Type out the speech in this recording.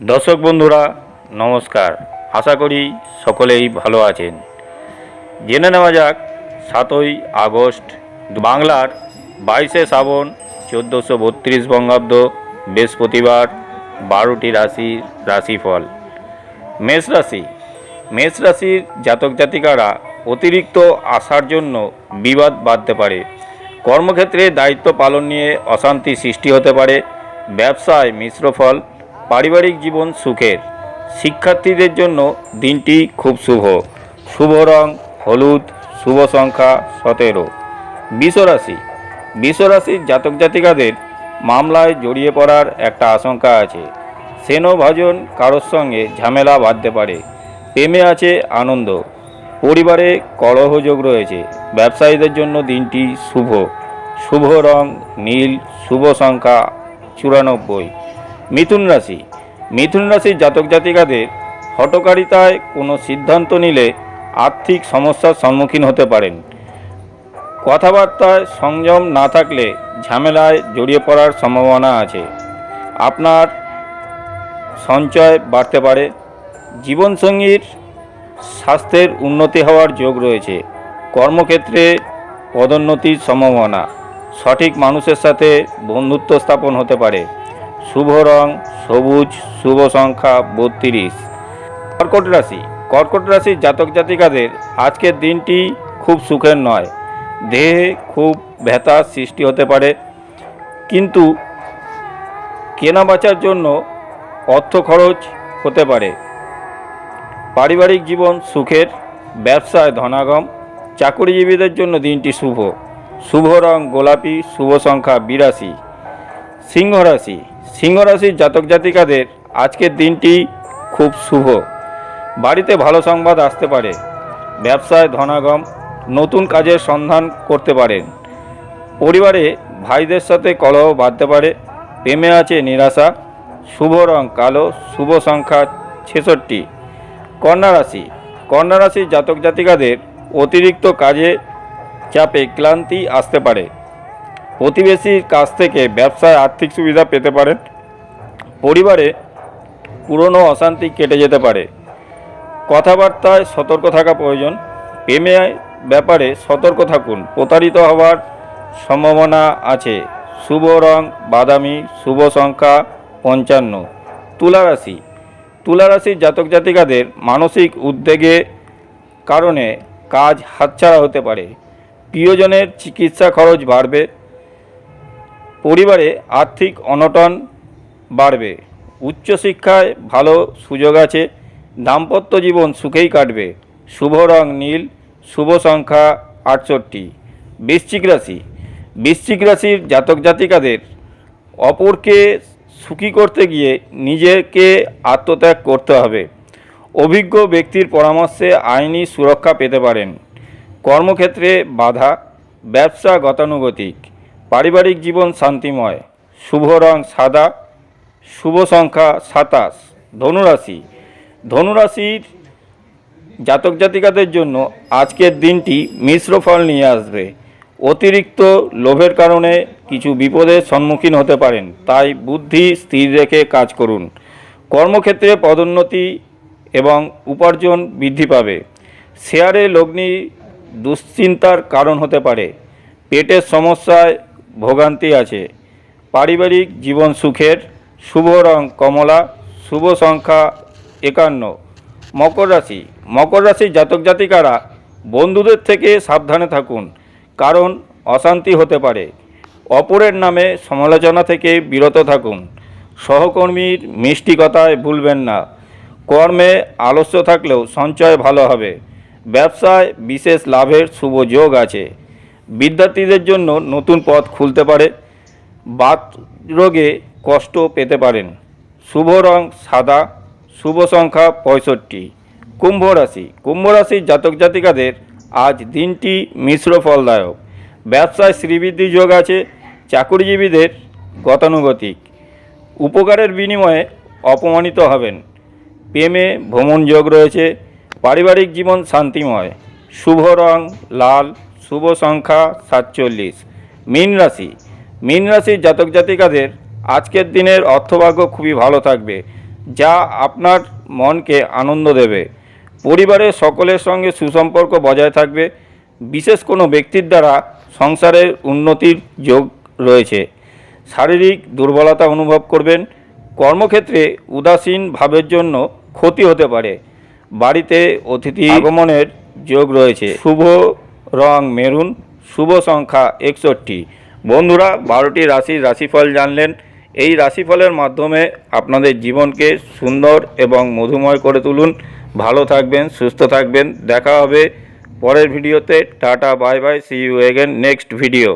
দর্শক বন্ধুরা, নমস্কার। আশা করি সকলেই ভালো আছেন। জেনে নেওয়া যাক, সাতই আগস্ট, বাংলার বাইশে শ্রাবণ, চোদ্দোশো বত্রিশ বঙ্গাব্দ, বৃহস্পতিবার, বারোটি রাশির রাশিফল। মেষ রাশি। মেষ রাশির জাতক জাতিকারা অতিরিক্ত আসার জন্য বিবাদ বাঁধতে পারে। কর্মক্ষেত্রে দায়িত্ব পালন নিয়ে অশান্তি সৃষ্টি হতে পারে। ব্যবসায় মিশ্র ফল পারিবারিক জীবন সুখের। শিক্ষার্থীদের জন্য দিনটি খুব শুভ। শুভ রং, হলুদ, শুভ সংখ্যা সতেরো। বিশ্বরাশি। বিশ্বরাশির জাতক জাতিকাদের মামলায় জড়িয়ে পড়ার একটা আশঙ্কা আছে। সেনভাজন কারোর সঙ্গে ঝামেলা বাঁধতে পারে। প্রেমে আছে আনন্দ। পরিবারে কলহযোগ রয়েছে। ব্যবসায়ীদের জন্য দিনটি শুভ। শুভ রং, নীল, শুভ সংখ্যা চুরানব্বই। মিথুন রাশি। মিথুন রাশির জাতক জাতিকাদের হটকারিতায় কোনো সিদ্ধান্ত নিলে আর্থিক সমস্যার সম্মুখীন হতে পারেন। কথাবার্তায় সংযম না থাকলে ঝামেলায় জড়িয়ে পড়ার সম্ভাবনা আছে। আপনার সঞ্চয় বাড়তে পারে। জীবনসঙ্গীর স্বাস্থ্যের উন্নতি হওয়ার যোগ রয়েছে। কর্মক্ষেত্রে পদোন্নতির সম্ভাবনা। সঠিক মানুষের সাথে বন্ধুত্ব স্থাপন হতে পারে। শুভ রং, সবুজ, শুভ সংখ্যা বত্রিশ। কর্কট রাশি। কর্কট রাশির জাতক জাতিকাদের আজকের দিনটি খুব সুখের নয়। দেহে খুব ব্যথা সৃষ্টি হতে পারে। কিন্তু কেনা বেচার জন্য অর্থ খরচ হতে পারে। পারিবারিক জীবন সুখের, ব্যবসায় ধনাগম, চাকরিজীবীদের জন্য দিনটি শুভ। শুভ রং গোলাপি, শুভ সংখ্যা বিরাশি। সিংহ রাশি। সিংহ রাশির জাতক জাতিকাদের আজকের দিনটি খুব শুভ। বাড়িতে ভালো সংবাদ আসতে পারে। ব্যবসায় ধনাগম, নতুন কাজের সন্ধান করতে পারেন। পরিবারে ভাইদের সাথে কলহ বাঁধতে পারে। প্রেমে আছে নিরাশা। শুভ রং কালো, শুভ সংখ্যা ছেষট্টি। কন্যা রাশি। কন্যা রাশির জাতক জাতিকাদের অতিরিক্ত কাজে চাপে ক্লান্তি আসতে পারে। প্রতিবেশীর কাছ থেকে ব্যবসায় আর্থিক সুবিধা পেতে পারেন। পরিবারে পুরনো অশান্তি কেটে যেতে পারে। কথাবার্তায় সতর্ক থাকা প্রয়োজন। প্রেমে ব্যাপারে সতর্ক থাকুন। প্রতারিত হওয়ার সম্ভাবনা আছে। শুভ রং, বাদামি, শুভ সংখ্যা পঞ্চান্ন। তুলা রাশি। তুলা রাশির জাতক জাতিকাদের মানসিক উদ্বেগে কারণে কাজ হাতছাড়া হতে পারে। প্রিয়জনের চিকিৎসা খরচ বাড়বে। পরিবারে আর্থিক অনটন বাড়বে, উচ্চশিক্ষায় ভালো সুযোগ আছে, দাম্পত্য জীবন সুখেই কাটবে। শুভ রং নীল, শুভ সংখ্যা আটষট্টি। বৃশ্চিক রাশি, বৃশ্চিক রাশির জাতক জাতিকাদের অপরকে সুখী করতে গিয়ে নিজেকে আত্মত্যাগ করতে হবে। অভিজ্ঞ ব্যক্তির পরামর্শে আইনি সুরক্ষা পেতে পারেন। কর্মক্ষেত্রে বাধা, ব্যবসা গতানুগতিক। পারিবারিক জীবন শান্তিময়। শুভ রং সাদা, শুভ সংখ্যা সাতাশ। ধনুরাশি। ধনুরাশির জাতক জাতিকাদের জন্য আজকের দিনটি মিশ্র ফল নিয়ে আসবে। অতিরিক্ত লোভের কারণে কিছু বিপদের সম্মুখীন হতে পারেন, তাই বুদ্ধি স্থির রেখে কাজ করুন। কর্মক্ষেত্রে পদোন্নতি এবং উপার্জন বৃদ্ধি পাবে। শেয়ারে লগ্নি দুশ্চিন্তার কারণ হতে পারে। পেটের সমস্যায় ভোগান্তি আছে। পারিবারিক জীবন সুখের, শুভ রং কমলা, শুভ সংখ্যা একান্ন। মকর রাশি। মকর রাশির জাতক জাতিকারা বন্ধুদের থেকে সাবধানে থাকুন, কারণ অশান্তি হতে পারে। অপরের নামে সমালোচনা থেকে বিরত থাকুন। সহকর্মীর মিষ্টি কথায় ভুলবেন না। কর্মে আলস্য থাকলেও সঞ্চয় ভালো হবে। ব্যবসায় বিশেষ লাভের শুভ যোগ আছে। বিদ্যার্থীদের জন্য নতুন পথ খুলতে পারে, বাত রোগে কষ্ট পেতে পারেন। শুভ রং সাদা, শুভ সংখ্যা পঁয়ষট্টি। কুম্ভ রাশি, কুম্ভ রাশির জাতক জাতিকাদের আজ দিনটি মিশ্র ফলদায়ক। ব্যবসায় শ্রীবৃদ্ধি যোগ আছে, চাকুরিজীবীদের গতানুগতিক। উপকারের বিনিময়ে অপমানিত হবেন। প্রেমে ভ্রমণ যোগ রয়েছে, পারিবারিক জীবন শান্তিময়। শুভ রং লাল শুভ সংখ্যা সাতচল্লিশ। মীন রাশি। মীন রাশির জাতক জাতিকাদের আজকের দিনের অর্থভাগ্য খুবই ভালো থাকবে, যা আপনার মনকে আনন্দ দেবে। পরিবারের সকলের সঙ্গে সুসম্পর্ক বজায় থাকবে। বিশেষ কোনো ব্যক্তির দ্বারা সংসারের উন্নতির যোগ রয়েছে। শারীরিক দুর্বলতা অনুভব করবেন। কর্মক্ষেত্রে উদাসীন ভাবের জন্য ক্ষতি হতে পারে। বাড়িতে অতিথি আগমনের যোগ রয়েছে। শুভ রং মেরুন, শুভ সংখ্যা একষট্টি। বন্ধুরা, বারোটি রাশির রাশিফল জানলেন। এই রাশিফলের মাধ্যমে আপনাদের জীবনকে সুন্দর এবং মধুময় করে তুলুন। ভালো থাকবেন, সুস্থ থাকবেন। দেখা হবে পরের ভিডিওতে। Tata, bye bye see you again next video